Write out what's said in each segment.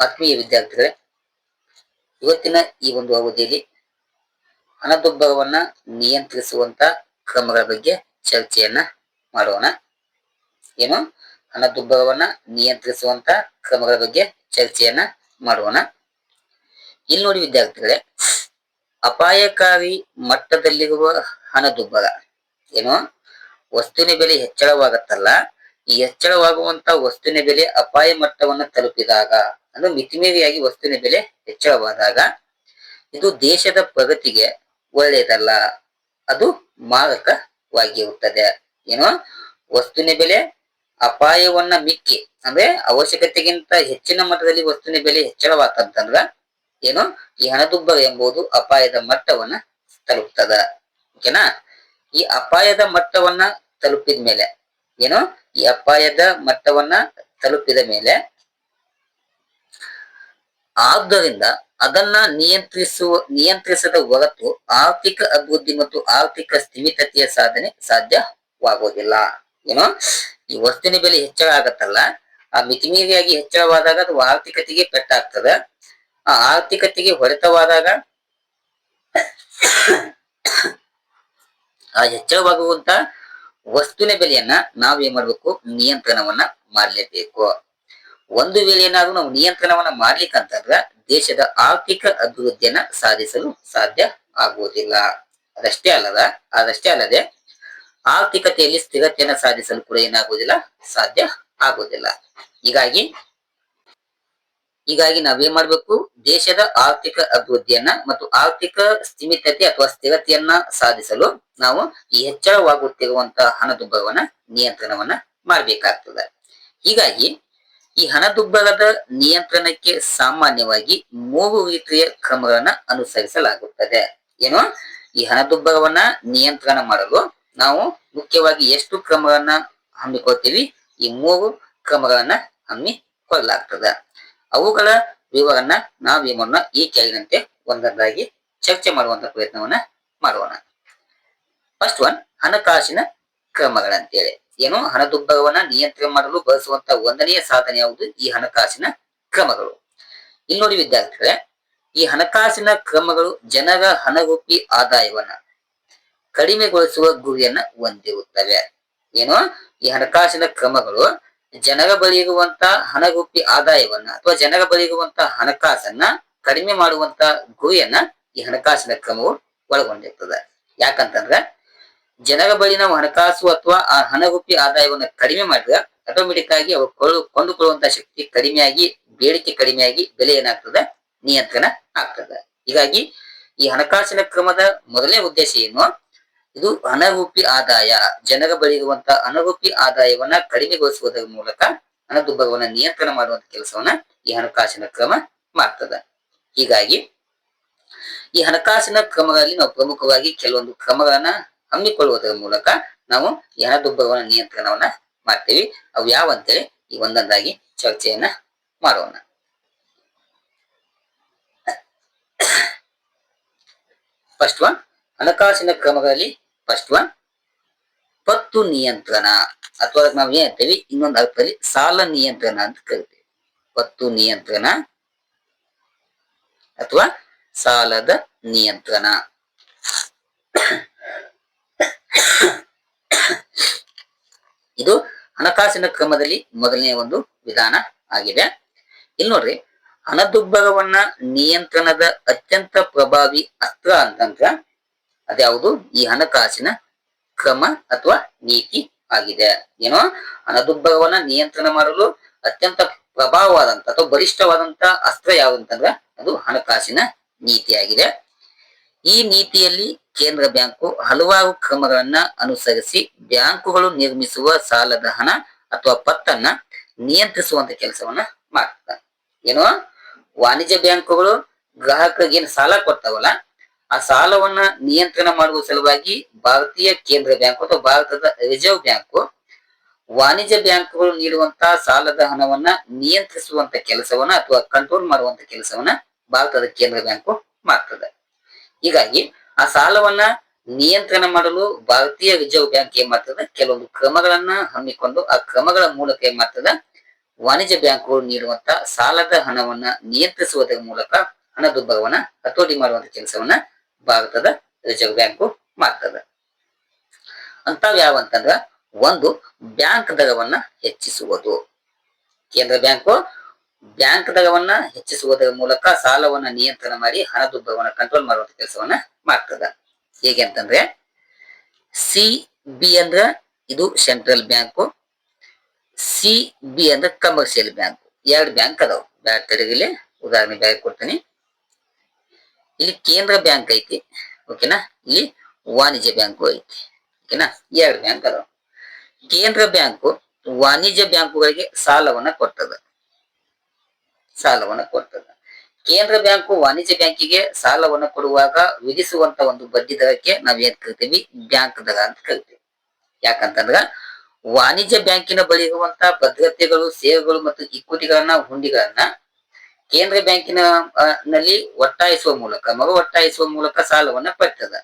ಆತ್ಮೀಯ ವಿದ್ಯಾರ್ಥಿಗಳೇ, ಇವತ್ತಿನ ಈ ಒಂದು ಅವಧಿಯಲ್ಲಿ ಹಣದುಬ್ಬರವನ್ನ ನಿಯಂತ್ರಿಸುವಂತ ಕ್ರಮಗಳ ಬಗ್ಗೆ ಚರ್ಚೆಯನ್ನ ಮಾಡೋಣ. ಏನು? ಹಣದುಬ್ಬರವನ್ನ ನಿಯಂತ್ರಿಸುವಂತ ಕ್ರಮಗಳ ಬಗ್ಗೆ ಚರ್ಚೆಯನ್ನ ಮಾಡೋಣ. ಇಲ್ಲಿ ನೋಡಿ ವಿದ್ಯಾರ್ಥಿಗಳೇ, ಅಪಾಯಕಾರಿ ಮಟ್ಟದಲ್ಲಿರುವ ಹಣದುಬ್ಬರ ಏನು? ವಸ್ತುವಿನ ಬೆಲೆ ಹೆಚ್ಚಳವಾಗತ್ತಲ್ಲ, ಈ ಹೆಚ್ಚಳವಾಗುವಂತ ವಸ್ತುವಿನ ಬೆಲೆ ಅಪಾಯ ಮಟ್ಟವನ್ನ ತಲುಪಿದಾಗ ಅಂದ್ರೆ ಮಿತಿಮೀರಿಯಾಗಿ ವಸ್ತುವಿನ ಬೆಲೆ ಹೆಚ್ಚಳವಾದಾಗ ಇದು ದೇಶದ ಪ್ರಗತಿಗೆ ಒಳ್ಳೆಯದಲ್ಲ, ಅದು ಮಾರಕವಾಗಿರುತ್ತದೆ. ಏನು ವಸ್ತುವಿನ ಬೆಲೆ ಅಪಾಯವನ್ನ ಮಿಕ್ಕಿ, ಅಂದ್ರೆ ಅವಶ್ಯಕತೆಗಿಂತ ಹೆಚ್ಚಿನ ಮಟ್ಟದಲ್ಲಿ ವಸ್ತುವಿನ ಬೆಲೆ ಹೆಚ್ಚಳವಾತಂತಂದ್ರ ಏನು ಈ ಹಣದುಬ್ಬರ ಎಂಬುದು ಅಪಾಯದ ಮಟ್ಟವನ್ನ ತಲುಪ್ತದ. ಓಕೆನಾ? ಈ ಅಪಾಯದ ಮಟ್ಟವನ್ನ ತಲುಪಿದ ಮೇಲೆ, ಏನು ಈ ಅಪಾಯದ ಮಟ್ಟವನ್ನ ತಲುಪಿದ ಮೇಲೆ ಆದ್ದರಿಂದ ಅದನ್ನ ನಿಯಂತ್ರಿಸುವ, ನಿಯಂತ್ರಿಸದ ಹೊರತು ಆರ್ಥಿಕ ಅಭಿವೃದ್ಧಿ ಮತ್ತು ಆರ್ಥಿಕ ಸ್ಥಿಮಿತತೆಯ ಸಾಧನೆ ಸಾಧ್ಯವಾಗುವುದಿಲ್ಲ. ಏನೋ, ಈ ವಸ್ತುವಿನ ಬೆಲೆ ಹೆಚ್ಚಳ ಆಗತ್ತಲ್ಲ? ಆ ಮಿತಿಮೀರಿಯಾಗಿ ಹೆಚ್ಚಳವಾದಾಗ ಅದು ಆರ್ಥಿಕತೆಗೆ ಪೆಟ್ಟಾಗ್ತದ? ಆ ಆರ್ಥಿಕತೆಗೆ ಹೊರತವಾದಾಗ ಆ ಹೆಚ್ಚಳವಾಗುವಂತ ವಸ್ತುವಿನ ಬೆಲೆಯನ್ನ ನಾವ್ ಏನ್ ಮಾಡ್ಬೇಕು, ನಿಯಂತ್ರಣವನ್ನ ಮಾಡ್ಲೇಬೇಕು. ಒಂದು ವೇಳೆ ಏನಾದ್ರೂ ನಾವು ನಿಯಂತ್ರಣವನ್ನ ಮಾಡ್ಲಿಕ್ಕಂತಂದ್ರ ದೇಶದ ಆರ್ಥಿಕ ಅಭಿವೃದ್ಧಿಯನ್ನ ಸಾಧಿಸಲು ಸಾಧ್ಯ ಆಗುವುದಿಲ್ಲ. ಅದಷ್ಟೇ ಅಲ್ಲದ, ಅದಷ್ಟೇ ಅಲ್ಲದೆ ಆರ್ಥಿಕತೆಯಲ್ಲಿ ಸ್ಥಿರತೆಯನ್ನ ಸಾಧಿಸಲು ಕೂಡ ಏನಾಗುವುದಿಲ್ಲ, ಸಾಧ್ಯ ಆಗುವುದಿಲ್ಲ. ಹೀಗಾಗಿ ಹೀಗಾಗಿ ನಾವೇನ್ ಮಾಡ್ಬೇಕು? ದೇಶದ ಆರ್ಥಿಕ ಅಭಿವೃದ್ಧಿಯನ್ನ ಮತ್ತು ಆರ್ಥಿಕ ಸ್ಥಿಮಿತತೆ ಅಥವಾ ಸ್ಥಿರತೆಯನ್ನ ಸಾಧಿಸಲು ನಾವು ಈ ಹೆಚ್ಚಳವಾಗುತ್ತಿರುವಂತಹ ಹಣದುಬ್ಬರವನ್ನ ನಿಯಂತ್ರಣವನ್ನ ಮಾಡ್ಬೇಕಾಗ್ತದೆ. ಹೀಗಾಗಿ ಈ ಹಣದುಬ್ಬರದ ನಿಯಂತ್ರಣಕ್ಕೆ ಸಾಮಾನ್ಯವಾಗಿ ಮೂರು ರೀತಿಯ ಕ್ರಮಗಳನ್ನ ಅನುಸರಿಸಲಾಗುತ್ತದೆ. ಏನು? ಈ ಹಣದುಬ್ಬರವನ್ನ ನಿಯಂತ್ರಣ ಮಾಡಲು ನಾವು ಮುಖ್ಯವಾಗಿ ಎಷ್ಟು ಕ್ರಮಗಳನ್ನ ಹಮ್ಮಿಕೊಳ್ತೀವಿ? ಈ ಮೂರು ಕ್ರಮಗಳನ್ನ ಹಮ್ಮಿಕೊಳ್ಳಲಾಗ್ತದೆ. ಅವುಗಳ ವಿವರನ್ನ ನಾವು ಮಾಡೋಣ ಈ ಕೆಳಗಿನಂತೆ ಒಂದೊಂದಾಗಿ ಚರ್ಚೆ ಮಾಡುವಂತ ಪ್ರಯತ್ನವನ್ನ ಮಾಡೋಣ. ಫಸ್ಟ್ ಒನ್ ಹಣಕಾಸಿನ ಕ್ರಮಗಳಂತೇಳಿ. ಏನು ಹಣದುಬ್ಬರವನ್ನ ನಿಯಂತ್ರಣ ಮಾಡಲು ಬಳಸುವಂತ ಒಂದನೆಯ ಸಾಧನ ಯಾವುದು? ಈ ಹಣಕಾಸಿನ ಕ್ರಮಗಳು. ಇಲ್ಲಿ ನೋಡಿ ವಿದ್ಯಾರ್ಥಿಗಳೇ, ಈ ಹಣಕಾಸಿನ ಕ್ರಮಗಳು ಜನರ ಹಣರೂಪಿ ಆದಾಯವನ್ನ ಕಡಿಮೆಗೊಳಿಸುವ ಗುರಿಯನ್ನ ಹೊಂದಿರುತ್ತವೆ. ಏನು? ಈ ಹಣಕಾಸಿನ ಕ್ರಮಗಳು ಜನರ ಬಳಿ ಇರುವಂತ ಹಣರೂಪಿ ಆದಾಯವನ್ನ ಅಥವಾ ಜನರ ಬಳಿ ಇರುವಂತ ಹಣಕಾಸನ್ನ ಕಡಿಮೆ ಮಾಡುವಂತ ಗುರಿಯನ್ನ ಈ ಹಣಕಾಸಿನ ಕ್ರಮವು ಒಳಗೊಂಡಿರ್ತದೆ. ಯಾಕಂತಂದ್ರ ಜನರ ಬಳಿ ಹಣಕಾಸು ಅಥವಾ ಆ ಹಣರೂಪಿ ಆದಾಯವನ್ನ ಕಡಿಮೆ ಮಾಡಿದ್ರೆ ಆಟೋಮೆಟಿಕ್ ಆಗಿ ಅವರು ಕೊಳ್ಳು, ಕೊಂಡುಕೊಳ್ಳುವಂತ ಶಕ್ತಿ ಕಡಿಮೆಯಾಗಿ, ಬೇಡಿಕೆ ಕಡಿಮೆಯಾಗಿ ಬೆಲೆ ಏನಾಗ್ತದೆ ನಿಯಂತ್ರಣ ಆಗ್ತದೆ. ಹೀಗಾಗಿ ಈ ಹಣಕಾಸಿನ ಕ್ರಮದ ಮೊದಲನೇ ಉದ್ದೇಶ ಏನು? ಇದು ಅನರೂಪಿ ಆದಾಯ. ಜನರ ಬಳಿ ಇರುವಂತಹ ಅನರೂಪಿ ಆದಾಯವನ್ನ ಕಡಿಮೆಗೊಳಿಸುವುದರ ಮೂಲಕ ಹಣದುಬ್ಬರವನ್ನ ನಿಯಂತ್ರಣ ಮಾಡುವಂತ ಕೆಲಸವನ್ನ ಈ ಹಣಕಾಸಿನ ಕ್ರಮ ಮಾಡ್ತದ. ಹೀಗಾಗಿ ಈ ಹಣಕಾಸಿನ ಕ್ರಮಗಳಲ್ಲಿ ನಾವು ಪ್ರಮುಖವಾಗಿ ಕೆಲವೊಂದು ಕ್ರಮಗಳನ್ನ ಹಮ್ಮಿಕೊಳ್ಳುವುದರ ಮೂಲಕ ನಾವು ಹಣದುಬ್ಬರವನ್ನ ನಿಯಂತ್ರಣವನ್ನ ಮಾಡ್ತೀವಿ. ಅವು ಯಾವ ಅಂತೇಳಿ ಈ ಒಂದೊಂದಾಗಿ ಚರ್ಚೆಯನ್ನ ಮಾಡೋಣ. ಫಸ್ಟ್ ಒನ್ ಹಣಕಾಸಿನ ಕ್ರಮಗಳಲ್ಲಿ ಫಸ್ಟ್ ಒನ್ ಪತ್ತು ನಿಯಂತ್ರಣ. ಅಥವಾ ನಾವು ಏನ್ ಹೇಳ್ತೇವೆ? ಇನ್ನೊಂದು ಅರ್ಥದಲ್ಲಿ ಸಾಲ ನಿಯಂತ್ರಣ ಅಂತ ಕರಿತೀವಿ. ಪತ್ತು ನಿಯಂತ್ರಣ ಅಥವಾ ಸಾಲದ ನಿಯಂತ್ರಣ. ಇದು ಹಣಕಾಸಿನ ಕ್ರಮದಲ್ಲಿ ಮೊದಲನೆಯ ಒಂದು ವಿಧಾನ ಆಗಿದೆ. ಇಲ್ಲಿ ನೋಡ್ರಿ, ಹಣದುಬ್ಬರವನ್ನ ನಿಯಂತ್ರಣದ ಅತ್ಯಂತ ಪ್ರಭಾವಿ ಅಸ್ತ್ರ ಅಂತಂದ್ರ ಅದ್ಯಾವುದು? ಈ ಹಣಕಾಸಿನ ಕ್ರಮ ಅಥವಾ ನೀತಿ ಆಗಿದೆ. ಏನೋ? ಹಣದುಬ್ಬರವನ್ನ ನಿಯಂತ್ರಣ ಮಾಡಲು ಅತ್ಯಂತ ಪ್ರಭಾವವಾದಂತ ಅಥವಾ ಬಲಿಷ್ಠವಾದಂತ ಅಸ್ತ್ರ ಯಾವ್ದಂತಂದ್ರ ಅದು ಹಣಕಾಸಿನ ನೀತಿಯಾಗಿದೆ ಈ ನೀತಿಯಲ್ಲಿ ಕೇಂದ್ರ ಬ್ಯಾಂಕು ಹಲವಾರು ಕ್ರಮಗಳನ್ನ ಅನುಸರಿಸಿ ಬ್ಯಾಂಕುಗಳು ನಿರ್ಮಿಸುವ ಸಾಲದ ಹಣ ಅಥವಾ ಪತ್ತನ್ನ ನಿಯಂತ್ರಿಸುವಂತ ಕೆಲಸವನ್ನ ಮಾಡ್ತದೆ. ಏನು? ವಾಣಿಜ್ಯ ಬ್ಯಾಂಕುಗಳು ಗ್ರಾಹಕರಿಗೆ ಸಾಲ ಕೊಡ್ತಾವಲ್ಲ, ಆ ಸಾಲವನ್ನ ನಿಯಂತ್ರಣ ಮಾಡುವ ಸಲುವಾಗಿ ಭಾರತೀಯ ಕೇಂದ್ರ ಬ್ಯಾಂಕ್ ಅಥವಾ ಭಾರತದ ರಿಸರ್ವ್ ಬ್ಯಾಂಕು ವಾಣಿಜ್ಯ ಬ್ಯಾಂಕುಗಳು ನೀಡುವಂತಹ ಸಾಲದ ಹಣವನ್ನ ನಿಯಂತ್ರಿಸುವಂತ ಕೆಲಸವನ್ನ ಅಥವಾ ಕಂಟ್ರೋಲ್ ಮಾಡುವಂತ ಕೆಲಸವನ್ನ ಭಾರತದ ಕೇಂದ್ರ ಬ್ಯಾಂಕು ಮಾಡ್ತದೆ. ಹೀಗಾಗಿ ಆ ಸಾಲವನ್ನ ನಿಯಂತ್ರಣ ಮಾಡಲು ಭಾರತೀಯ ರಿಸರ್ವ್ ಬ್ಯಾಂಕ್ ಏನ್ ಮಾಡ್ತದೆ ಕೆಲವೊಂದು ಕ್ರಮಗಳನ್ನ ಹಮ್ಮಿಕೊಂಡು ಆ ಕ್ರಮಗಳ ಮೂಲಕ ಏನ್ ಮಾಡ್ತದ ವಾಣಿಜ್ಯ ಬ್ಯಾಂಕ್ಗಳು ನೀಡುವಂತ ಸಾಲದ ಹಣವನ್ನ ನಿಯಂತ್ರಿಸುವುದರ ಮೂಲಕ ಹಣದುಬ್ಬರವನ್ನ ಹತೋಟಿ ಮಾಡುವಂತ ಕೆಲಸವನ್ನ ಭಾರತದ ರಿಸರ್ವ್ ಬ್ಯಾಂಕು ಮಾಡ್ತದ. ಅಂತಾವ್ ಯಾವ ಅಂತಂದ್ರ, ಒಂದು ಬ್ಯಾಂಕ್ ದರವನ್ನ ಹೆಚ್ಚಿಸುವುದು. ಕೇಂದ್ರ ಬ್ಯಾಂಕು ಬ್ಯಾಂಕ್ ದರವನ್ನ ಹೆಚ್ಚಿಸುವುದರ ಮೂಲಕ ಸಾಲವನ್ನ ನಿಯಂತ್ರಣ ಮಾಡಿ ಹಣದುಬ್ಬರವನ್ನ ಕಂಟ್ರೋಲ್ ಮಾಡುವಂತ ಕೆಲಸವನ್ನ ಮಾಡ್ತದ. ಹೇಗೆ ಅಂತಂದ್ರೆ ಸಿ ಬಿ ಅಂದ್ರ ಇದು ಸೆಂಟ್ರಲ್ ಬ್ಯಾಂಕು ಸಿ ಬಿ ಅಂದ್ರೆ ಕಮರ್ಷಿಯಲ್ ಬ್ಯಾಂಕ್ ಎರಡು ಬ್ಯಾಂಕ್ ಅದಾವ. ತಡೆಗಿಲಿ ಉದಾಹರಣೆ ಬ್ಯಾಂಕ್ ಕೊಡ್ತೀನಿ. ಇಲ್ಲಿ ಕೇಂದ್ರ ಬ್ಯಾಂಕ್ ಐತಿ ಓಕೆನಾ ಇಲ್ಲಿ ವಾಣಿಜ್ಯ ಬ್ಯಾಂಕು ಐತಿ ಓಕೆನಾ ಎರಡು ಬ್ಯಾಂಕ್ ಅದಾವ. ಕೇಂದ್ರ ಬ್ಯಾಂಕು ವಾಣಿಜ್ಯ ಬ್ಯಾಂಕುಗಳಿಗೆ ಸಾಲವನ್ನ ಕೊಡ್ತದ. ಸಾಲವನ್ನ ಕೊಡ್ತದ. ಕೇಂದ್ರ ಬ್ಯಾಂಕು ವಾಣಿಜ್ಯ ಬ್ಯಾಂಕಿಗೆ ಸಾಲವನ್ನು ಕೊಡುವಾಗ ವಿಧಿಸುವಂತ ಒಂದು ಬಡ್ಡಿ ದರಕ್ಕೆ ನಾವ್ ಏನ್ ಕರಿತೀವಿ? ಬ್ಯಾಂಕ್ ದರ ಅಂತ ಕರಿತೀವಿ. ಯಾಕಂತಂದ್ರ ವಾಣಿಜ್ಯ ಬ್ಯಾಂಕಿನ ಬಳಿ ಇರುವಂತ ಭದ್ರತೆಗಳು, ಸೇವೆಗಳು ಮತ್ತು ಇಕ್ವಿಟಿಗಳನ್ನ ಹುಂಡಿಗಳನ್ನ ಕೇಂದ್ರ ಬ್ಯಾಂಕಿನ ನಲ್ಲಿ ಒಟ್ಟಾಯಿಸುವ ಮೂಲಕ, ಮರು ಒಟ್ಟಾಯಿಸುವ ಮೂಲಕ ಸಾಲವನ್ನ ಪಡ್ತದ.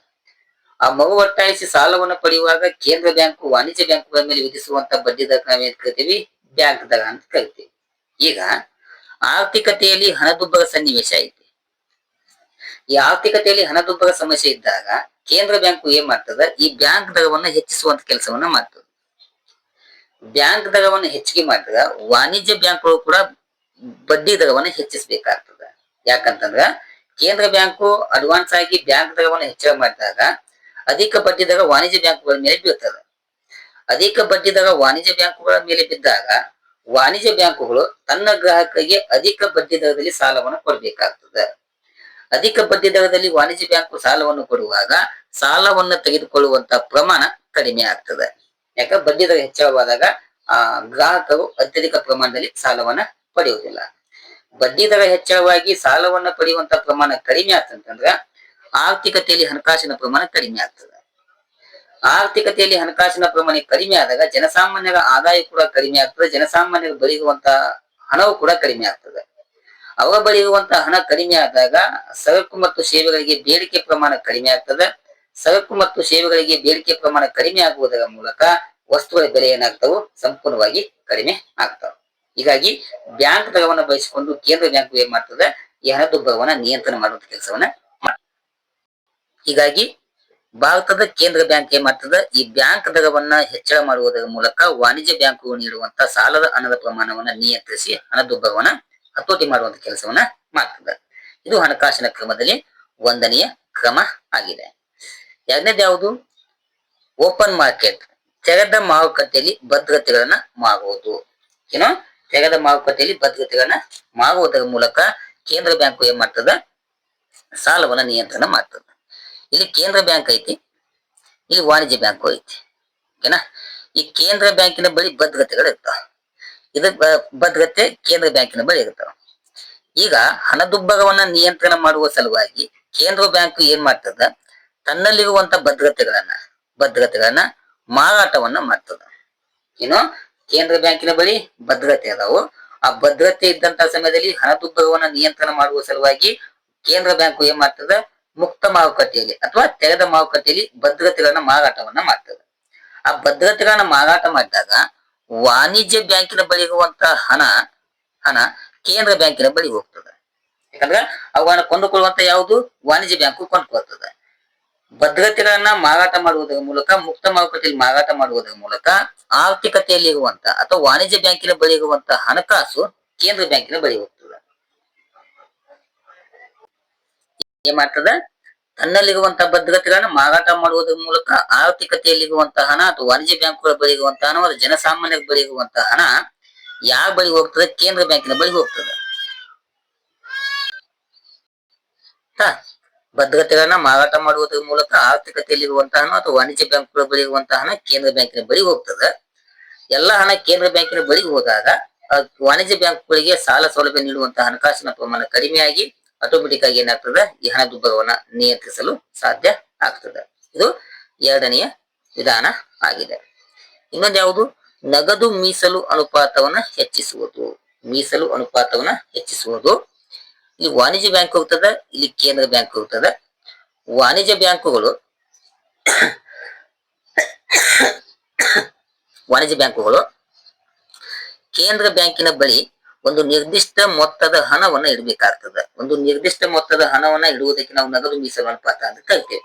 ಆ ಮರು ಒಟ್ಟಾಯಿಸಿ ಸಾಲವನ್ನು ಪಡೆಯುವಾಗ ಕೇಂದ್ರ ಬ್ಯಾಂಕು, ವಾಣಿಜ್ಯ ಬ್ಯಾಂಕುಗಳ ಮೇಲೆ ವಿಧಿಸುವಂತ ಬಡ್ಡಿ ದರ ನಾವೇನ್ ಕರಿತೀವಿ? ಬ್ಯಾಂಕ್ ದರ ಅಂತ ಕರಿತೀವಿ. ಈಗ ಆರ್ಥಿಕತೆಯಲ್ಲಿ ಹಣದುಬ್ಬರ ಸನ್ನಿವೇಶ ಐತಿ. ಈ ಆರ್ಥಿಕತೆಯಲ್ಲಿ ಹಣದುಬ್ಬರ ಸಮಸ್ಯೆ ಇದ್ದಾಗ ಕೇಂದ್ರ ಬ್ಯಾಂಕು ಏನ್ ಮಾಡ್ತದ? ಈ ಬ್ಯಾಂಕ್ ದರವನ್ನ ಹೆಚ್ಚಿಸುವಂತ ಕೆಲಸವನ್ನ ಮಾಡ್ತದ. ಬ್ಯಾಂಕ್ ದರವನ್ನು ಹೆಚ್ಚಿಗೆ ಮಾಡಿದಾಗ ವಾಣಿಜ್ಯ ಬ್ಯಾಂಕ್ಗಳು ಕೂಡ ಬಡ್ಡಿ ದರವನ್ನು ಹೆಚ್ಚಿಸಬೇಕಾಗ್ತದ. ಯಾಕಂತಂದ್ರ ಕೇಂದ್ರ ಬ್ಯಾಂಕು ಅಡ್ವಾನ್ಸ್ ಆಗಿ ಬ್ಯಾಂಕ್ ದರವನ್ನು ಹೆಚ್ಚಳ ಮಾಡಿದಾಗ ಅಧಿಕ ಬಡ್ಡಿ ದರ ವಾಣಿಜ್ಯ ಬ್ಯಾಂಕುಗಳ ಮೇಲೆ ಬೀಳ್ತದ. ಅಧಿಕ ಬಡ್ಡಿ ದರ ವಾಣಿಜ್ಯ ಬ್ಯಾಂಕುಗಳ ಮೇಲೆ ಬಿದ್ದಾಗ ವಾಣಿಜ್ಯ ಬ್ಯಾಂಕುಗಳು ತನ್ನ ಗ್ರಾಹಕರಿಗೆ ಅಧಿಕ ಬಡ್ಡಿ ದರದಲ್ಲಿ ಸಾಲವನ್ನು ಕೊಡಬೇಕಾಗ್ತದೆ. ಅಧಿಕ ಬಡ್ಡಿ ದರದಲ್ಲಿ ವಾಣಿಜ್ಯ ಬ್ಯಾಂಕು ಸಾಲವನ್ನು ಕೊಡುವಾಗ ಸಾಲವನ್ನು ತೆಗೆದುಕೊಳ್ಳುವಂತ ಪ್ರಮಾಣ ಕಡಿಮೆ ಆಗ್ತದೆ. ಯಾಕ ಬಡ್ಡಿ ದರ ಹೆಚ್ಚಳವಾದಾಗ, ಆ, ಗ್ರಾಹಕರು ಅತ್ಯಧಿಕ ಪ್ರಮಾಣದಲ್ಲಿ ಸಾಲವನ್ನ ಪಡೆಯುವುದಿಲ್ಲ. ಬಡ್ಡಿ ದರ ಹೆಚ್ಚಳವಾಗಿ ಸಾಲವನ್ನ ಪಡೆಯುವಂತ ಪ್ರಮಾಣ ಕಡಿಮೆ ಆಗ್ತಂತಂದ್ರ ಆರ್ಥಿಕತೆಯಲ್ಲಿ ಹಣಕಾಸಿನ ಪ್ರಮಾಣ ಕಡಿಮೆ ಆಗ್ತದೆ. ಆರ್ಥಿಕತೆಯಲ್ಲಿ ಹಣಕಾಸಿನ ಪ್ರಮಾಣ ಕಡಿಮೆ ಆದಾಗ ಜನಸಾಮಾನ್ಯರ ಆದಾಯ ಕೂಡ ಕಡಿಮೆ ಆಗ್ತದೆ, ಜನಸಾಮಾನ್ಯರು ಬರೆಯುವಂತಹ ಹಣವು ಕೂಡ ಕಡಿಮೆ ಆಗ್ತದೆ. ಅವರ ಬರೆಯುವಂತಹ ಹಣ ಕಡಿಮೆ ಆದಾಗ ಸರಕು ಮತ್ತು ಸೇವೆಗಳಿಗೆ ಬೇಡಿಕೆ ಪ್ರಮಾಣ ಕಡಿಮೆ ಆಗ್ತದೆ. ಸರಕು ಮತ್ತು ಸೇವೆಗಳಿಗೆ ಬೇಡಿಕೆ ಪ್ರಮಾಣ ಕಡಿಮೆ ಆಗುವುದರ ಮೂಲಕ ವಸ್ತುಗಳ ಬೆಲೆ ಏನಾಗ್ತವು? ಸಂಪೂರ್ಣವಾಗಿ ಕಡಿಮೆ ಆಗ್ತವೆ. ಹೀಗಾಗಿ ಬ್ಯಾಂಕ್ ದರವನ್ನು ಬಯಸಿಕೊಂಡು ಕೇಂದ್ರ ಬ್ಯಾಂಕ್ ಏನ್ ಮಾಡ್ತದೆ? ಈ ಹಣದುಬ್ಬರವನ್ನ ನಿಯಂತ್ರಣ ಮಾಡುವಂತ ಕೆಲಸವನ್ನ. ಹೀಗಾಗಿ ಭಾರತದ ಕೇಂದ್ರ ಬ್ಯಾಂಕ್ ಏನ್ ಮಾಡ್ತದ ಈ ಬ್ಯಾಂಕ್ ದರವನ್ನ ಹೆಚ್ಚಳ ಮಾಡುವುದರ ಮೂಲಕ ವಾಣಿಜ್ಯ ಬ್ಯಾಂಕುಗಳು ನೀಡುವಂತ ಸಾಲದ ಹಣದ ಪ್ರಮಾಣವನ್ನ ನಿಯಂತ್ರಿಸಿ ಹಣದುಬ್ಬರವನ್ನ ಹತೋಟಿ ಮಾಡುವಂತ ಕೆಲಸವನ್ನ ಮಾಡ್ತದೆ. ಇದು ಹಣಕಾಸಿನ ಕ್ರಮದಲ್ಲಿ ಒಂದನೆಯ ಕ್ರಮ ಆಗಿದೆ. ಎರಡನೇದು ಯಾವುದು? Open market. ತೆರೆದ ಮಾರುಕಟ್ಟೆಯಲ್ಲಿ ಭದ್ರತೆಗಳನ್ನ ಮಾರುವುದು. ಏನೋ? ತೆರೆದ ಮಾರುಕಟ್ಟೆಯಲ್ಲಿ ಭದ್ರತೆಗಳನ್ನ ಮಾರುವುದರ ಮೂಲಕ ಕೇಂದ್ರ ಬ್ಯಾಂಕು ಏನ್ ಮಾಡ್ತದ ಸಾಲವನ್ನ ನಿಯಂತ್ರಣ ಮಾಡ್ತದ. ಇಲ್ಲಿ ಕೇಂದ್ರ ಬ್ಯಾಂಕ್ ಐತಿ ಇಲ್ಲಿ ವಾಣಿಜ್ಯ ಬ್ಯಾಂಕು ಐತಿ, ಓಕೆನಾ? ಈ ಕೇಂದ್ರ ಬ್ಯಾಂಕಿನ ಬಳಿ ಭದ್ರತೆಗಳು ಇರ್ತಾವ. ಇದು ಬ- ಭದ್ರತೆ ಕೇಂದ್ರ ಬ್ಯಾಂಕಿನ ಬಳಿ ಇರ್ತಾವ. ಈಗ ಹಣದುಬ್ಬರವನ್ನ ನಿಯಂತ್ರಣ ಮಾಡುವ ಸಲುವಾಗಿ ಕೇಂದ್ರ ಬ್ಯಾಂಕ್ ಏನ್ ಮಾಡ್ತದ? ತನ್ನಲ್ಲಿರುವಂತ ಭದ್ರತೆಗಳನ್ನ ಭದ್ರತೆಗಳನ್ನ ಮಾರಾಟವನ್ನ ಮಾಡ್ತದ. ಏನು? ಕೇಂದ್ರ ಬ್ಯಾಂಕಿನ ಬಳಿ ಭದ್ರತೆ ಅದಾವು. ಆ ಭದ್ರತೆ ಇದ್ದಂತ ಸಮಯದಲ್ಲಿ ಹಣದುಬ್ಬರವನ್ನ ನಿಯಂತ್ರಣ ಮಾಡುವ ಸಲುವಾಗಿ ಕೇಂದ್ರ ಬ್ಯಾಂಕು ಏನ್ ಮಾಡ್ತದ? ಮುಕ್ತ ಮಾರುಕಟ್ಟೆಯಲ್ಲಿ ಅಥವಾ ತೆರೆದ ಮಾರುಕಟ್ಟೆಯಲ್ಲಿ ಭದ್ರತೆಗಳನ್ನ ಮಾರಾಟವನ್ನ ಮಾಡ್ತದೆ. ಆ ಭದ್ರತೆಗಳನ್ನ ಮಾರಾಟ ಮಾಡಿದಾಗ ವಾಣಿಜ್ಯ ಬ್ಯಾಂಕಿನ ಬಳಿ ಇರುವಂತ ಹಣ ಹಣ ಕೇಂದ್ರ ಬ್ಯಾಂಕಿನ ಬಳಿ ಹೋಗ್ತದೆ. ಯಾಕಂದ್ರೆ ಅವುಗಳನ್ನ ಕೊಂಡುಕೊಳ್ಳುವಂತ ಯಾವುದು? ವಾಣಿಜ್ಯ ಬ್ಯಾಂಕು ಕೊಂಡುಕೊಳ್ತದೆ. ಭದ್ರತೆಗಳನ್ನ ಮಾರಾಟ ಮಾಡುವುದರ ಮೂಲಕ, ಮುಕ್ತ ಮಾರುಕಟ್ಟೆಯಲ್ಲಿ ಮಾರಾಟ ಮಾಡುವುದರ ಮೂಲಕ ಆರ್ಥಿಕತೆಯಲ್ಲಿ ಇರುವಂತ ಅಥವಾ ವಾಣಿಜ್ಯ ಬ್ಯಾಂಕಿನ ಬಳಿ ಇರುವಂತ ಹಣಕಾಸು ಕೇಂದ್ರ ಬ್ಯಾಂಕಿನ ಬಳಿ ಹೋಗ್ತದೆ. ಏನ್ ಮಾಡ್ತದ? ತನ್ನಲ್ಲಿರುವಂತಹ ಭದ್ರತೆಗಳನ್ನ ಮಾರಾಟ ಮಾಡುವುದರ ಮೂಲಕ ಆರ್ಥಿಕತೆಯಲ್ಲಿರುವಂತಹ ಹಣ ಅಥವಾ ವಾಣಿಜ್ಯ ಬ್ಯಾಂಕುಗಳ ಬಳಿ ಇರುವಂತಹ ಹಣ ಅಥವಾ ಜನಸಾಮಾನ್ಯರ ಹಣ ಯಾರ ಬಳಿ ಹೋಗ್ತದೆ? ಕೇಂದ್ರ ಬ್ಯಾಂಕಿನ ಬಳಿ ಹೋಗ್ತದೆ? ಭದ್ರತೆಗಳನ್ನ ಮಾರಾಟ ಮಾಡುವುದರ ಮೂಲಕ ಆರ್ಥಿಕತೆಯಲ್ಲಿರುವಂತಹ ಹಣ ಅಥವಾ ವಾಣಿಜ್ಯ ಬ್ಯಾಂಕುಗಳ ಬಳಿ ಹಣ ಕೇಂದ್ರ ಬ್ಯಾಂಕಿನ ಬಳಿ ಹೋಗ್ತದೆ. ಎಲ್ಲ ಹಣ ಕೇಂದ್ರ ಬ್ಯಾಂಕಿನ ಬಳಿ ಹೋದಾಗ ವಾಣಿಜ್ಯ ಬ್ಯಾಂಕುಗಳಿಗೆ ಸಾಲ ಸೌಲಭ್ಯ ನೀಡುವಂತಹ ಹಣಕಾಸಿನ ಪ್ರಮಾಣ ಕಡಿಮೆಯಾಗಿ ಆಟೋಮೆಟಿಕ್ ಆಗಿ ಏನಾಗ್ತದೆ? ಈ ಹಣದುಬ್ಬರವನ್ನ ನಿಯಂತ್ರಿಸಲು ಸಾಧ್ಯ ಆಗ್ತದೆ. ಇದು ಎರಡನೆಯ ವಿಧಾನ ಆಗಿದೆ. ಇನ್ನೊಂದು ಯಾವುದು? ನಗದು ಮೀಸಲು ಅನುಪಾತವನ್ನ ಹೆಚ್ಚಿಸುವುದು. ಮೀಸಲು ಅನುಪಾತವನ್ನ ಹೆಚ್ಚಿಸುವುದು. ಇಲ್ಲಿ ವಾಣಿಜ್ಯ ಬ್ಯಾಂಕ್ ಹೋಗ್ತದೆ, ಇಲ್ಲಿ ಕೇಂದ್ರ ಬ್ಯಾಂಕ್ ಹೋಗ್ತದೆ. ವಾಣಿಜ್ಯ ಬ್ಯಾಂಕುಗಳು ವಾಣಿಜ್ಯ ಬ್ಯಾಂಕುಗಳು ಕೇಂದ್ರ ಬ್ಯಾಂಕಿನ ಬಳಿ ಒಂದು ನಿರ್ದಿಷ್ಟ ಮೊತ್ತದ ಹಣವನ್ನ ಇಡಬೇಕಾಗ್ತದೆ. ಒಂದು ನಿರ್ದಿಷ್ಟ ಮೊತ್ತದ ಹಣವನ್ನ ಇಡುವುದಕ್ಕೆ ನಾವು ನಗದು ಮೀಸಲು ಅನುಪಾತ ಅಂತ ಕರಿತೇವೆ.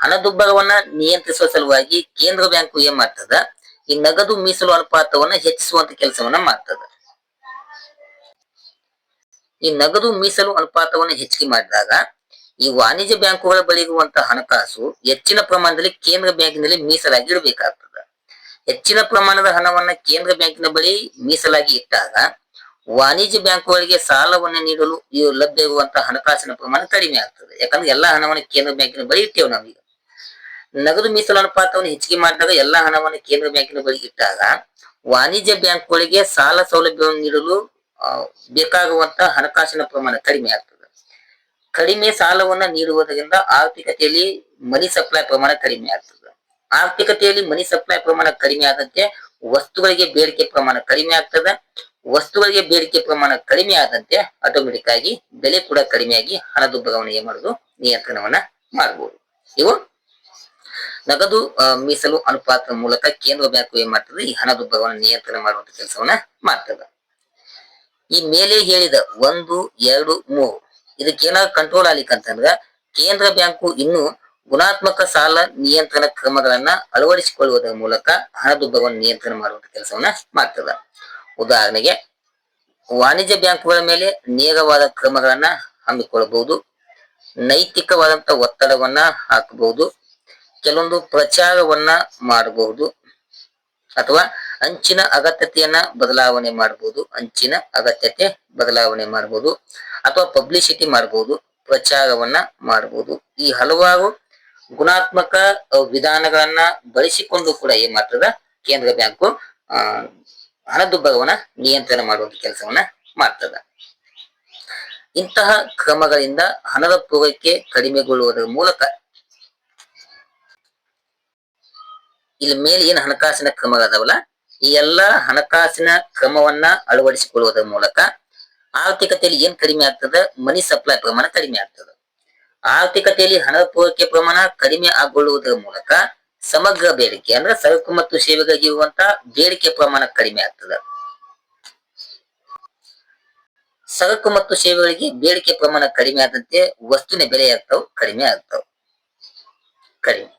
ಹಣದುಬ್ಬರವನ್ನ ನಿಯಂತ್ರಿಸುವ ಸಲುವಾಗಿ ಕೇಂದ್ರ ಬ್ಯಾಂಕು ಏನ್ ಮಾಡ್ತದ? ಈ ನಗದು ಮೀಸಲು ಅನುಪಾತವನ್ನ ಹೆಚ್ಚಿಸುವಂತ ಕೆಲಸವನ್ನ ಮಾಡ್ತದ. ಈ ನಗದು ಮೀಸಲು ಅನುಪಾತವನ್ನು ಹೆಚ್ಚಿಗೆ ಮಾಡಿದಾಗ ಈ ವಾಣಿಜ್ಯ ಬ್ಯಾಂಕುಗಳ ಬಳಿ ಇರುವಂತಹ ಹಣಕಾಸು ಹೆಚ್ಚಿನ ಪ್ರಮಾಣದಲ್ಲಿ ಕೇಂದ್ರ ಬ್ಯಾಂಕಿನಲ್ಲಿ ಮೀಸಲಾಗಿ ಇಡಬೇಕಾಗ್ತದೆ. ಹೆಚ್ಚಿನ ಪ್ರಮಾಣದ ಹಣವನ್ನ ಕೇಂದ್ರ ಬ್ಯಾಂಕಿನ ಬಳಿ ಮೀಸಲಾಗಿ ಇಟ್ಟಾಗ ವಾಣಿಜ್ಯ ಬ್ಯಾಂಕುಗಳಿಗೆ ಸಾಲವನ್ನು ನೀಡಲು ಲಭ್ಯ ಇರುವಂತಹ ಹಣಕಾಸಿನ ಪ್ರಮಾಣ ಕಡಿಮೆ ಆಗ್ತದೆ. ಯಾಕಂದ್ರೆ ಎಲ್ಲಾ ಹಣವನ್ನು ಕೇಂದ್ರ ಬ್ಯಾಂಕಿನ ಬಳಿ ಇಟ್ಟೇವೆ ನಾವೀಗ. ನಗದು ಮೀಸಲು ಅನುಪಾತವನ್ನು ಹೆಚ್ಚಿಗೆ ಮಾಡಿದಾಗ ಎಲ್ಲಾ ಹಣವನ್ನು ಕೇಂದ್ರ ಬ್ಯಾಂಕಿನ ಬಳಿ ಇಟ್ಟಾಗ ವಾಣಿಜ್ಯ ಬ್ಯಾಂಕುಗಳಿಗೆ ಸಾಲ ಸೌಲಭ್ಯವನ್ನು ನೀಡಲು ಬೇಕಾಗುವಂತಹ ಹಣಕಾಸಿನ ಪ್ರಮಾಣ ಕಡಿಮೆ ಆಗ್ತದೆ. ಕಡಿಮೆ ಸಾಲವನ್ನ ನೀಡುವುದರಿಂದ ಆರ್ಥಿಕತೆಯಲ್ಲಿ ಮನಿ ಸಪ್ಲೈ ಪ್ರಮಾಣ ಕಡಿಮೆ ಆಗ್ತದೆ. ಆರ್ಥಿಕತೆಯಲ್ಲಿ ಮನಿ ಸಪ್ಲೈ ಪ್ರಮಾಣ ಕಡಿಮೆ ಆದಂತೆ ವಸ್ತುಗಳಿಗೆ ಬೇಡಿಕೆ ಪ್ರಮಾಣ ಕಡಿಮೆ ಆಗ್ತದೆ. ವಸ್ತುಗಳಿಗೆ ಬೇಡಿಕೆ ಪ್ರಮಾಣ ಕಡಿಮೆ ಆದಂತೆ ಆಟೋಮೆಟಿಕ್ ಆಗಿ ಬೆಲೆ ಕೂಡ ಕಡಿಮೆಯಾಗಿ ಹಣದುಬ್ಬರವನ್ನು ಏನ್ ಮಾಡುದು? ನಿಯಂತ್ರಣವನ್ನ ಮಾಡಬಹುದು ಇವು ನಗದು ಮೀಸಲು ಅನುಪಾತದ ಮೂಲಕ ಕೇಂದ್ರ ಬ್ಯಾಂಕು ಏನ್ ಮಾಡ್ತದೆ? ಈ ಹಣದುಬ್ಬರವನ್ನು ನಿಯಂತ್ರಣ ಮಾಡುವಂತ ಕೆಲಸವನ್ನ ಮಾಡ್ತದೆ. ಈ ಮೇಲೆ ಹೇಳಿದ ಒಂದು, ಎರಡು, ಮೂರು ಇದಕ್ಕೇನಾದ್ರು ಕಂಟ್ರೋಲ್ ಆಗ್ಲಿಕ್ಕಂತಂದ್ರ ಕೇಂದ್ರ ಬ್ಯಾಂಕು ಇನ್ನು ಗುಣಾತ್ಮಕ ಸಾಲ ನಿಯಂತ್ರಣ ಕ್ರಮಗಳನ್ನ ಅಳವಡಿಸಿಕೊಳ್ಳುವುದರ ಮೂಲಕ ಹಣದುಬ್ಬರವನ್ನು ನಿಯಂತ್ರಣ ಮಾಡುವಂತ ಕೆಲಸವನ್ನ ಮಾಡ್ತದ. ಉದಾಹರಣೆಗೆ, ವಾಣಿಜ್ಯ ಬ್ಯಾಂಕುಗಳ ಮೇಲೆ ನೇರವಾದ ಕ್ರಮಗಳನ್ನ ಹಮ್ಮಿಕೊಳ್ಳಬಹುದು, ನೈತಿಕವಾದಂತ ಒತ್ತಡವನ್ನ ಹಾಕಬಹುದು, ಕೆಲವೊಂದು ಪ್ರಚಾರವನ್ನ ಮಾಡಬಹುದು, ಅಥವಾ ಅಂಚಿನ ಅಗತ್ಯತೆಯನ್ನ ಬದಲಾವಣೆ ಮಾಡಬಹುದು, ಅಂಚಿನ ಅಗತ್ಯತೆ ಬದಲಾವಣೆ ಮಾಡಬಹುದು, ಅಥವಾ ಪಬ್ಲಿಸಿಟಿ ಮಾಡಬಹುದು, ಪ್ರಚಾರವನ್ನ ಮಾಡಬಹುದು. ಈ ಹಲವಾರು ಗುಣಾತ್ಮಕ ವಿಧಾನಗಳನ್ನ ಬಳಸಿಕೊಂಡು ಕೂಡ ಏನ್ ಮಾಡ್ತದ ಕೇಂದ್ರ ಬ್ಯಾಂಕು ಹಣದುಬ್ಬರವನ್ನ ನಿಯಂತ್ರಣ ಮಾಡುವಂತ ಕೆಲಸವನ್ನ ಮಾಡ್ತದ. ಇಂತಹ ಕ್ರಮಗಳಿಂದ ಹಣದ ಪೂರೈಕೆ ಕಡಿಮೆಗೊಳ್ಳುವುದರ ಮೂಲಕ ಇಲ್ಲಿ ಮೇಲೆ ಏನು ಹಣಕಾಸಿನ ಕ್ರಮಗಳದಾವಲ್ಲ, ಈ ಎಲ್ಲಾ ಹಣಕಾಸಿನ ಕ್ರಮವನ್ನ ಅಳವಡಿಸಿಕೊಳ್ಳುವುದರ ಮೂಲಕ ಆರ್ಥಿಕತೆಯಲ್ಲಿ ಏನ್ ಕಡಿಮೆ ಆಗ್ತದ ಮನಿ ಸಪ್ಲೈ ಪ್ರಮಾಣ ಕಡಿಮೆ ಆಗ್ತದ. ಆರ್ಥಿಕತೆಯಲ್ಲಿ ಹಣದ ಪೂರೈಕೆ ಪ್ರಮಾಣ ಕಡಿಮೆ ಆಗೊಳ್ಳುವುದರ ಮೂಲಕ ಸಮಗ್ರ ಬೇಡಿಕೆ ಅಂದ್ರೆ ಸರಕು ಮತ್ತು ಸೇವೆಗಾಗಿ ಇರುವಂತಹ ಬೇಡಿಕೆ ಪ್ರಮಾಣ ಕಡಿಮೆ ಆಗ್ತದ. ಸರಕು ಮತ್ತು ಸೇವೆಗಳಿಗೆ ಬೇಡಿಕೆ ಪ್ರಮಾಣ ಕಡಿಮೆ ಆದಂತೆ ವಸ್ತುವಿನ ಬೆಲೆ ಆಗ್ತಾವ್ ಕಡಿಮೆ ಆಗ್ತಾವ್. ಕಡಿಮೆ.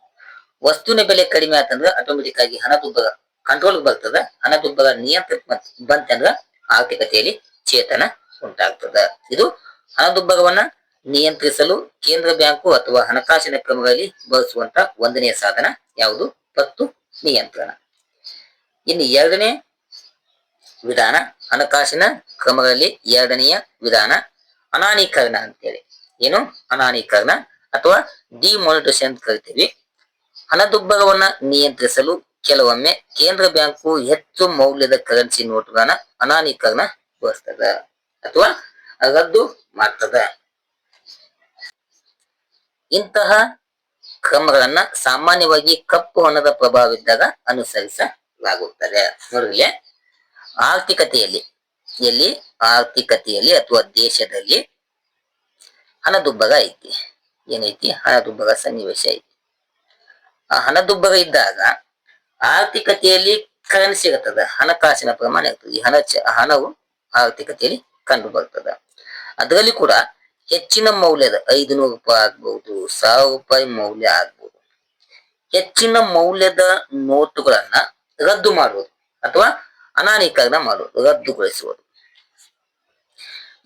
ವಸ್ತುವಿನ ಬೆಲೆ ಕಡಿಮೆ ಆತಂದ್ರ ಆಟೋಮೆಟಿಕ್ ಆಗಿ ಹಣದುಬ್ಬರ ಕಂಟ್ರೋಲ್ ಬರ್ತದ. ಹಣದುಬ್ಬರ ನಿಯಂತ್ರಣ ಬಂತಂದ್ರ ಆರ್ಥಿಕತೆಯಲ್ಲಿ ಚೇತನ ಉಂಟಾಗ್ತದ. ಇದು ಹಣದುಬ್ಬರವನ್ನ ನಿಯಂತ್ರಿಸಲು ಕೇಂದ್ರ ಬ್ಯಾಂಕು ಅಥವಾ ಹಣಕಾಸಿನ ಕ್ರಮಗಳಲ್ಲಿ ಬಳಸುವಂತ ಒಂದನೆಯ ಸಾಧನ ಯಾವುದು? ಪತ್ತು ನಿಯಂತ್ರಣ. ಇನ್ನು ಎರಡನೇ ವಿಧಾನ, ಹಣಕಾಸಿನ ಕ್ರಮಗಳಲ್ಲಿ ಎರಡನೆಯ ವಿಧಾನ, ಅನಾನೀಕರಣ ಅಂತೇಳಿ. ಏನು? ಅನಾನೀಕರಣ ಅಥವಾ ಡಿಮೋನಿಟೇಷನ್ ಅಂತ ಕರಿತೀವಿ. ಹಣದುಬ್ಬರವನ್ನ ನಿಯಂತ್ರಿಸಲು ಕೆಲವೊಮ್ಮೆ ಕೇಂದ್ರ ಬ್ಯಾಂಕು ಹೆಚ್ಚು ಮೌಲ್ಯದ ಕರೆನ್ಸಿ ನೋಟುಗಳನ್ನ ಅನಾನೀಕರಣ ಬಳಸ್ತದ ಅಥವಾ ರದ್ದು ಮಾಡ್ತದ. ಇಂತಹ ಕ್ರಮಗಳನ್ನ ಸಾಮಾನ್ಯವಾಗಿ ಕಪ್ಪು ಹಣದ ಪ್ರಭಾವವಿದ್ದಾಗ ಅನುಸರಿಸಲಾಗುತ್ತದೆ. ನೋಡ್ರಿ, ಆರ್ಥಿಕತೆಯಲ್ಲಿ, ಎಲ್ಲಿ ಆರ್ಥಿಕತೆಯಲ್ಲಿ ಅಥವಾ ದೇಶದಲ್ಲಿ ಹಣದುಬ್ಬರ ಐತಿ. ಏನೈತಿ? ಹಣದುಬ್ಬರ ಸನ್ನಿವೇಶ ಐತಿ. ಆ ಹಣದುಬ್ಬರ ಇದ್ದಾಗ ಆರ್ಥಿಕತೆಯಲ್ಲಿ ಕರೆನ್ಸಿ ಸಿಗುತ್ತದೆ, ಹಣಕಾಸಿನ ಪ್ರಮಾಣ ಇರ್ತದೆ. ಈ ಹಣ ಹಣವು ಆರ್ಥಿಕತೆಯಲ್ಲಿ ಕಂಡು ಬರ್ತದ ಅದರಲ್ಲಿ ಕೂಡ ಹೆಚ್ಚಿನ ಮೌಲ್ಯದ ಐದುನೂರು ರೂಪಾಯಿ ಆಗ್ಬಹುದು ಸಾವಿರ ರೂಪಾಯಿ ಮೌಲ್ಯ ಆಗ್ಬಹುದು ಹೆಚ್ಚಿನ ಮೌಲ್ಯದ ನೋಟುಗಳನ್ನ ರದ್ದು ಮಾಡುವುದು ಅಥವಾ ಅನಾನೀಕರಣ ಮಾಡುವುದು ರದ್ದುಗೊಳಿಸುವುದು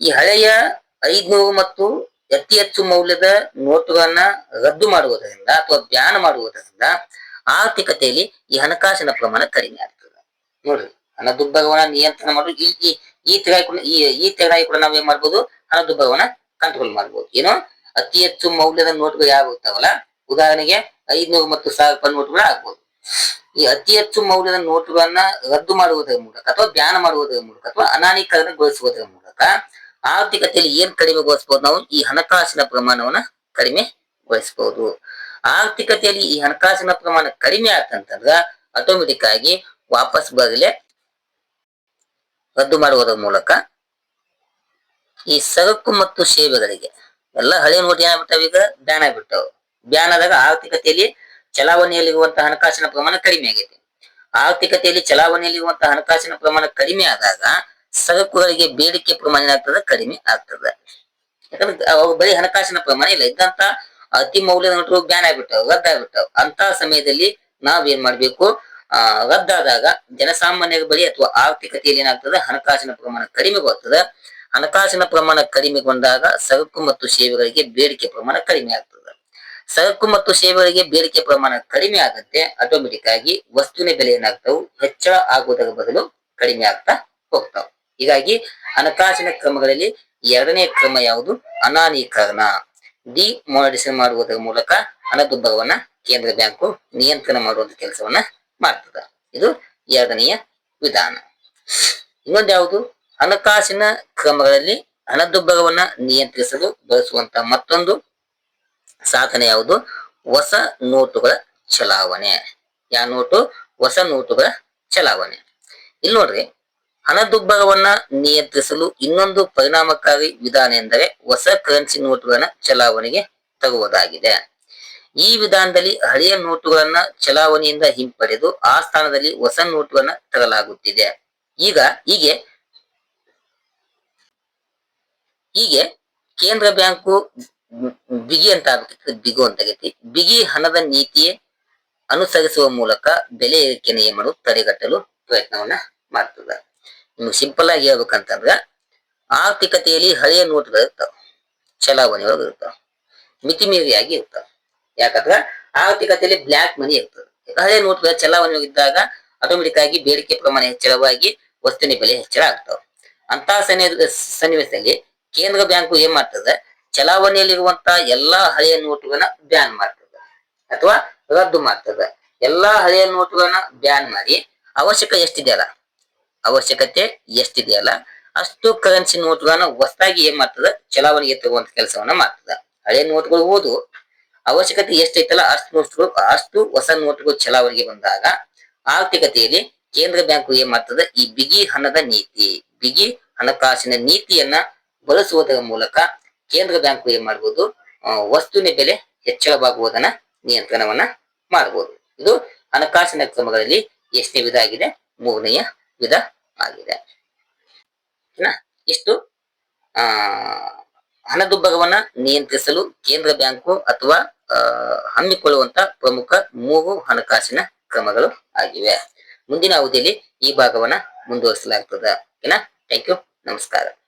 ಈ ಹಳೆಯ ಐದ್ನೂರು ಮತ್ತು ಅತಿ ಹೆಚ್ಚು ಮೌಲ್ಯದ ನೋಟುಗಳನ್ನ ರದ್ದು ಮಾಡುವುದರಿಂದ ಅಥವಾ ಬ್ಯಾನ್ ಮಾಡುವುದರಿಂದ ಆರ್ಥಿಕತೆಯಲ್ಲಿ ಈ ಹಣಕಾಸಿನ ಪ್ರಮಾಣ ಕಡಿಮೆ ಆಗ್ತದೆ. ನೋಡ್ರಿ ಹಣದುಬ್ಬರವನ್ನ ನಿಯಂತ್ರಣ ಮಾಡುದು ಈ ಈ ಕೂಡ ಈ ತೆರಾಯಿ ಕೂಡ ನಾವ್ ಏನ್ ಮಾಡ್ಬೋದು ಹಣದುಬ್ಬರವನ್ನ ಕಂಟ್ರೋಲ್ ಮಾಡ್ಬೋದು. ಏನೋ ಅತಿ ಹೆಚ್ಚು ಮೌಲ್ಯದ ನೋಟುಗಳು ಯಾವ ಇರ್ತಾವಲ್ಲ, ಉದಾಹರಣೆಗೆ ಐದ್ನೂರು ಮತ್ತು ಸಾವಿರ ರೂಪಾಯಿ ನೋಟ್ಗಳು ಆಗ್ಬೋದು. ಈ ಅತಿ ಹೆಚ್ಚು ಮೌಲ್ಯದ ನೋಟುಗಳನ್ನ ರದ್ದು ಮಾಡುವುದರ ಮೂಲಕ ಅಥವಾ ಧ್ಯಾನ ಮಾಡುವುದರ ಮೂಲಕ ಅಥವಾ ಅನಾನೀಕರಣಗೊಳಿಸುವುದರ ಮೂಲಕ ಆರ್ಥಿಕತೆಯಲ್ಲಿ ಏನ್ ಕಡಿಮೆಗೊಳಿಸಬಹುದು ನಾವು? ಈ ಹಣಕಾಸಿನ ಪ್ರಮಾಣವನ್ನ ಕಡಿಮೆಗೊಳಿಸಬಹುದು ಆರ್ಥಿಕತೆಯಲ್ಲಿ ಈ ಹಣಕಾಸಿನ ಪ್ರಮಾಣ ಕಡಿಮೆ ಆತಂತಂದ್ರ ಆಟೋಮೆಟಿಕ್ ಆಗಿ ವಾಪಸ್ ಬರಲೆ ರದ್ದು ಮಾಡುವುದರ ಮೂಲಕ ಈ ಸರಕು ಮತ್ತು ಸೇವೆಗಳಿಗೆ ಎಲ್ಲ ಹಳೆ ನೋಟ್ ಏನಾಗ್ಬಿಟ್ಟಾವ ಈಗ, ಬ್ಯಾನ್ ಆಗ್ಬಿಟ್ಟವು. ಬ್ಯಾನ್ ಆದಾಗ ಆರ್ಥಿಕತೆಯಲ್ಲಿ ಚಲಾವಣೆಯಲ್ಲಿರುವಂತಹ ಹಣಕಾಸಿನ ಪ್ರಮಾಣ ಕಡಿಮೆ ಆಗೈತಿ. ಆರ್ಥಿಕತೆಯಲ್ಲಿ ಚಲಾವಣೆಯಲ್ಲಿರುವಂತಹ ಹಣಕಾಸಿನ ಪ್ರಮಾಣ ಕಡಿಮೆ ಆದಾಗ ಸರಕುಗಳಿಗೆ ಬೇಡಿಕೆ ಪ್ರಮಾಣ ಏನಾಗ್ತದೆ ಕಡಿಮೆ ಆಗ್ತದೆ. ಯಾಕಂದ್ರೆ ಬರೀ ಹಣಕಾಸಿನ ಪ್ರಮಾಣ ಇಲ್ಲ, ಇದ್ದಂತ ಅತಿ ಮೌಲ್ಯದ ನೋಟು ಬ್ಯಾನ್ ಆಗ್ಬಿಟ್ಟವು, ರದ್ದಾಗ್ಬಿಟ್ಟವು. ಅಂತ ಸಮಯದಲ್ಲಿ ನಾವ್ ಏನ್ ಮಾಡ್ಬೇಕು? ಆ, ರದ್ದಾದಾಗ ಜನಸಾಮಾನ್ಯರ ಬಳಿ ಅಥವಾ ಆರ್ಥಿಕತೆಯಲ್ಲಿ ಏನಾಗ್ತದೆ? ಹಣಕಾಸಿನ ಪ್ರಮಾಣ ಕಡಿಮೆಗೊಳ್ತದೆ ಹಣಕಾಸಿನ ಪ್ರಮಾಣ ಕಡಿಮೆಗೊಂಡಾಗ ಸರಕು ಮತ್ತು ಸೇವೆಗಳಿಗೆ ಬೇಡಿಕೆ ಪ್ರಮಾಣ ಕಡಿಮೆ ಆಗ್ತದೆ. ಸರಕು ಮತ್ತು ಸೇವೆಗಳಿಗೆ ಬೇಡಿಕೆ ಪ್ರಮಾಣ ಕಡಿಮೆ ಆಗುತ್ತೆ ಆಟೋಮೆಟಿಕ್ ಆಗಿ ವಸ್ತುವಿನ ಬೆಲೆ ಏನಾಗ್ತಾವು ಹೆಚ್ಚಳ ಆಗುವುದರ ಬದಲು ಕಡಿಮೆ ಆಗ್ತಾ ಹೋಗ್ತಾವ. ಹೀಗಾಗಿ ಹಣಕಾಸಿನ ಕ್ರಮಗಳಲ್ಲಿ ಎರಡನೇ ಕ್ರಮ ಯಾವುದು? ಅನಾನೀಕರಣ. ಡಿ ಡಿಮಾನಿಟೈಸೇಷನ್ ಮಾಡುವುದರ ಮೂಲಕ ಹಣದುಬ್ಬರವನ್ನ ಕೇಂದ್ರ ಬ್ಯಾಂಕು ನಿಯಂತ್ರಣ ಮಾಡುವಂತ ಕೆಲಸವನ್ನ ಮಾಡ್ತದ. ಇದು ಎರಡನೆಯ ವಿಧಾನ. ಇನ್ನೊಂದು ಯಾವುದು? ಹಣಕಾಸಿನ ಕ್ರಮಗಳಲ್ಲಿ ಹಣದುಬ್ಬರವನ್ನ ನಿಯಂತ್ರಿಸಲು ಬಳಸುವಂತ ಮತ್ತೊಂದು ಸಾಧನೆ ಯಾವುದು? ಹೊಸ ನೋಟುಗಳ ಚಲಾವಣೆ. ಯಾವ ನೋಟು? ಹೊಸ ನೋಟುಗಳ ಚಲಾವಣೆ. ಇಲ್ಲಿ ನೋಡ್ರಿ, ಹಣದುಬ್ಬರವನ್ನ ನಿಯಂತ್ರಿಸಲು ಇನ್ನೊಂದು ಪರಿಣಾಮಕಾರಿ ವಿಧಾನ ಎಂದರೆ ಹೊಸ ಕರೆನ್ಸಿ ನೋಟುಗಳನ್ನ ಚಲಾವಣೆಗೆ ತರುವುದಾಗಿದೆ. ಈ ವಿಧಾನದಲ್ಲಿ ಹಳೆಯ ನೋಟುಗಳನ್ನ ಚಲಾವಣೆಯಿಂದ ಹಿಂಪಡೆದು ಆ ಸ್ಥಾನದಲ್ಲಿ ಹೊಸ ನೋಟುಗಳನ್ನ ತರಲಾಗುತ್ತಿದೆ. ಈಗ ಹೀಗೆ ಹೀಗೆ ಕೇಂದ್ರ ಬ್ಯಾಂಕು ಬಿಗಿ ಅಂತ ಆಗ್ಬೇಕಿತ್ತು. ಬಿಗು ಅಂತ ಆಗೈತಿ. ಬಿಗಿ ಹಣದ ನೀತಿಯೇ ಅನುಸರಿಸುವ ಮೂಲಕ ಬೆಲೆ ಏರಿಕೆಯನ್ನು ಏನ್ ತಡೆಗಟ್ಟಲು ಪ್ರಯತ್ನವನ್ನ ಮಾಡ್ತದ. ನಿಮ್ಗೆ ಸಿಂಪಲ್ ಆಗಿ ಹೇಳ್ಬೇಕಂತಂದ್ರ ಆರ್ಥಿಕತೆಯಲ್ಲಿ ಹಳೆಯ ನೋಟ್ಗಳು ಇರ್ತಾವ. ಚಲಾವಣೆ ಒಳಗೆ ಇರ್ತಾವ. ಮಿತಿ ಮೀರಿಯಾಗಿ ಇರ್ತಾವ. ಯಾಕಂದ್ರ ಆರ್ಥಿಕತೆಯಲ್ಲಿ ಬ್ಲಾಕ್ ಮನಿ ಇರ್ತದೆ. ಹಳೆಯ ನೋಟ್ಗಳ ಚಲಾವಣೆ ಇದ್ದಾಗ ಆಟೋಮೆಟಿಕ್ ಆಗಿ ಬೇಡಿಕೆ ಪ್ರಮಾಣ ಹೆಚ್ಚಳವಾಗಿ ವಸ್ತುವಿನ ಬೆಲೆ ಹೆಚ್ಚಳ ಆಗ್ತಾವ. ಅಂತ ಸನ್ನಿ ಸನ್ನಿವೇಶದಲ್ಲಿ ಕೇಂದ್ರ ಬ್ಯಾಂಕು ಏನ್ ಮಾಡ್ತದೆ? ಚಲಾವಣೆಯಲ್ಲಿರುವಂತಹ ಎಲ್ಲಾ ಹಳೆಯ ನೋಟುಗಳನ್ನ ಬ್ಯಾನ್ ಮಾಡ್ತದೆ. ಅಥವಾ ರದ್ದು ಮಾಡ್ತದೆ. ಎಲ್ಲಾ ಹಳೆಯ ನೋಟುಗಳನ್ನ ಬ್ಯಾನ್ ಮಾಡಿ ಅವಶ್ಯಕ ಎಷ್ಟಿದೆಯಲ್ಲ ಅವಶ್ಯಕತೆ ಎಷ್ಟಿದೆಯಲ್ಲ ಅಷ್ಟು ಕರೆನ್ಸಿ ನೋಟುಗಳನ್ನ ಹೊಸದಾಗಿ ಏನ್ ಮಾಡ್ತದೆ? ಚಲಾವಣೆಗೆ ತರುವಂತ ಕೆಲಸವನ್ನ ಮಾಡ್ತದೆ. ಹಳೆಯ ನೋಟುಗಳು ಹೋದು ಅವಶ್ಯಕತೆ ಎಷ್ಟೈತಲ್ಲ ಅಷ್ಟು ನೋಟುಗಳು, ಅಷ್ಟು ಹೊಸ ನೋಟುಗಳು ಚಲಾವಣೆಗೆ ಬಂದಾಗ ಆರ್ಥಿಕತೆಯಲ್ಲಿ ಕೇಂದ್ರ ಬ್ಯಾಂಕು ಏನ್ ಮಾಡ್ತದೆ? ಈ ಬಿಗಿ ಹಣದ ನೀತಿ, ಬಿಗಿ ಹಣಕಾಸಿನ ನೀತಿಯನ್ನ ಬಳಸುವುದರ ಮೂಲಕ ಕೇಂದ್ರ ಬ್ಯಾಂಕು ಏನ್ ಮಾಡಬಹುದು ವಸ್ತುವಿನ ಬೆಲೆ ಹೆಚ್ಚಳವಾಗುವುದನ್ನ ನಿಯಂತ್ರಣವನ್ನ ಮಾಡಬಹುದು ಇದು ಹಣಕಾಸಿನ ಕ್ರಮಗಳಲ್ಲಿ ಎಷ್ಟನೇ ವಿಧ ಆಗಿದೆ, ಮೂರನೆಯ ವಿಧ ಆಗಿದೆ? ಇಷ್ಟು. ಆ, ಹಣದುಬ್ಬರವನ್ನ ನಿಯಂತ್ರಿಸಲು ಕೇಂದ್ರ ಬ್ಯಾಂಕು ಅಥವಾ ಹಮ್ಮಿಕೊಳ್ಳುವಂತ ಪ್ರಮುಖ ಮೂರು ಹಣಕಾಸಿನ ಕ್ರಮಗಳು ಆಗಿವೆ. ಮುಂದಿನ ಅವಧಿಯಲ್ಲಿ ಈ ಭಾಗವನ್ನ ಮುಂದುವರಿಸಲಾಗ್ತದೆ. ಓಕೆನಾ? Thank you. ನಮಸ್ಕಾರ.